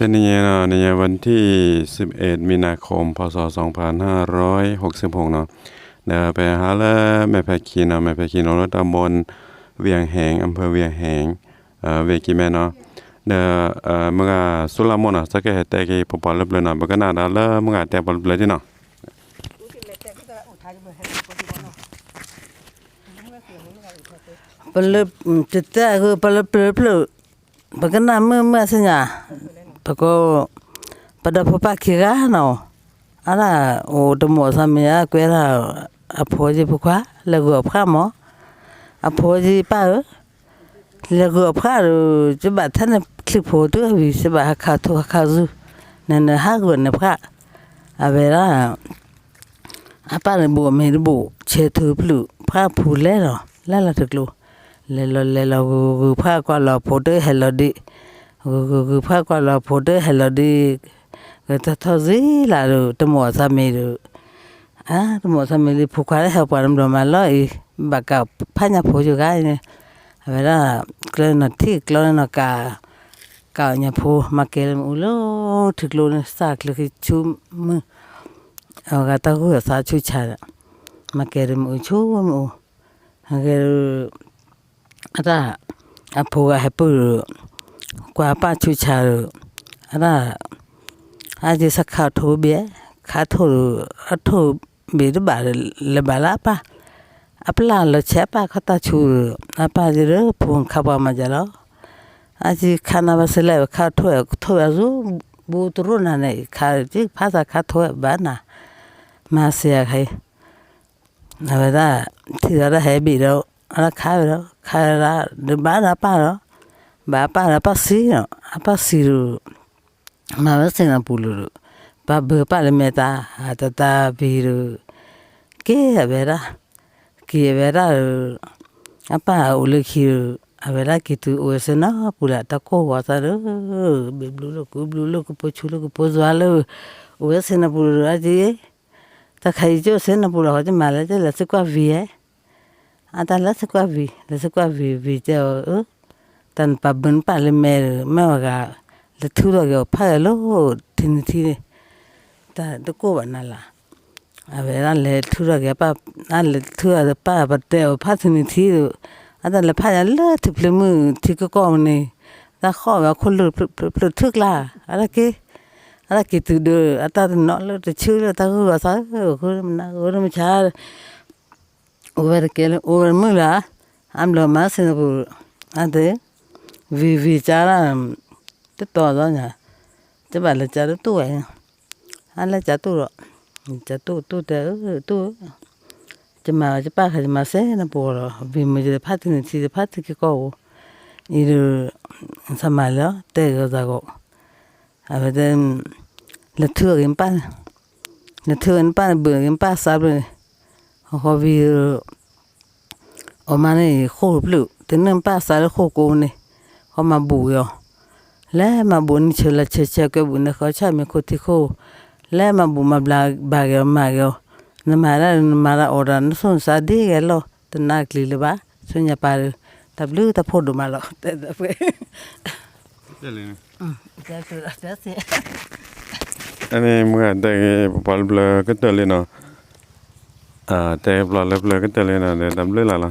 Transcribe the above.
ตนี่เนาะในวันที่ 11 มีนาคม พศ 2566 เนาะเดี๋ยวไปหาละแม่แพคีเนาะแม่แพคีเนาะตำบลเวียงแหงอำเภอเวียงแหงเอ่อเวกีแม่เนาะเดี๋ยวเอ่อมื่อกาสุลามนอ่ะสักแค่แต่กี่ปปอลบเลยเนาะมึงกน้าดาเลเมื่อ่าแต่ปอลบเลยทีเนาะปลบจะแต่คือปลบปลบปลบมัอกหน้าเมื่อเมื่อสัญญา toko pada papa kira no ala o to mo samia kwera aphoji pukwa lagu apha mo aphoji pa lagu apha ru chuba than clip pho tu bi se ba kha thu kha zu na na ha gu na pha avera apa ne bu me bu che thu plu pha phu le ro la la thuk lu le lo le lo pha kwa lo photo hello di กพระกว่าเราพูดให้เราดีก็ททอซีลาดู้ตมอสามีรูอ่ะตมอสามีผูกขาได้เหรอปานมดมาลอยบากกับพันยาผูอยู่กันเนี่ยเวลาเคลื่อนที่เคลื่อนกาก่าเนี่ยพูมาเกลมอุลโลถึกโลนสากเลยชุมมือเอากาตากูสาชุชาละมาเกลมอุชุมอุเกลอะตาอภูกาเฮปู Kwa pachu charu. Ana aji sakha thu bia. Kha thu thu bi du ba le ba la pa. Apla lo che pa khata chu. Apa ji ru phung kha ba ma jalo. Aji khana ba se le kha thu thu ba zu bu tu ru na ne kha ji pha sa kha thu ba na. Ma se ya khai. Na ba da thi ra he bi ro. Ana kha ro. Kha ra du ba na pa ro. Baapa rapa sii apa siri mama sigha puloro pa bö palemeta atata piro ke avera ki avera ro apa olekiro avera kitu oesena pura ta kowataro bebluloku bluloku pochuloku pozualo oesena puloro atie ta kaicho sena pura hoje mala te la sekua vie ata la sekua vi la sekua vi vi te o ตันปับบุญปาลเมรแม่ว่าลทุรกพาลทินทีตตดกบวนนล่ะอาเวนั่นเลทุรกปานั่นเลทุรกปาปัเตพาทินทีอันนั้นเลพายเลทิพลมือที่ก็กอนี่ตาข้อว่าคนลุดปลุดทุกละอะไรกี้อะไรกีตัวเดูอันตั้น้อนลุดชื่อลตาหัวซอคนนั้นคนมชาโอเวอร์เกลืโอเวอร์มือละอันเรามาสินะกูอันเด้วีวีจ้าติดต่อแล้วนี่ยจะบอกเลยจ้าตัวเองอันละจ้าตู้หรอจ้าตัวตัวเดียวตัวจะมาจะป้าเขาจะมาเซ็นนะปู่หรอวีมันจะพัดหนี่งที่จะพัดที่ก้าวอีรูสมัยแล้ว เตะก็จะก็อาเป็นเลือดเทือกินป้าเลือดเทือกินป้าเบื่อกินป้าสาบเลยเขาวีออกมาในโคลบลูแต่เนื่องป้าซาแล้วโคโก้เนี่ยก็มาบุยอและมาบุญเชลเชเชก็บุญนเขาชามีคนโคติโาและมาบุมาบลาบากมากอนมาละมาละอรันสงสารดีกันลอตนากลีลบะส่วนใหญ่ไปตับลือตะพอดูมาลอแต่ตะเพื่เดี๋ยวเลยนะอืมเดี๋ยวตัวเดเสียอันนี้เมื่อแต่บอลเบลอก็เตลเลยเนาะอ่าแต่บอลเบลอก็เตลเลยนะเดี๋ยวตับลือละล่ะ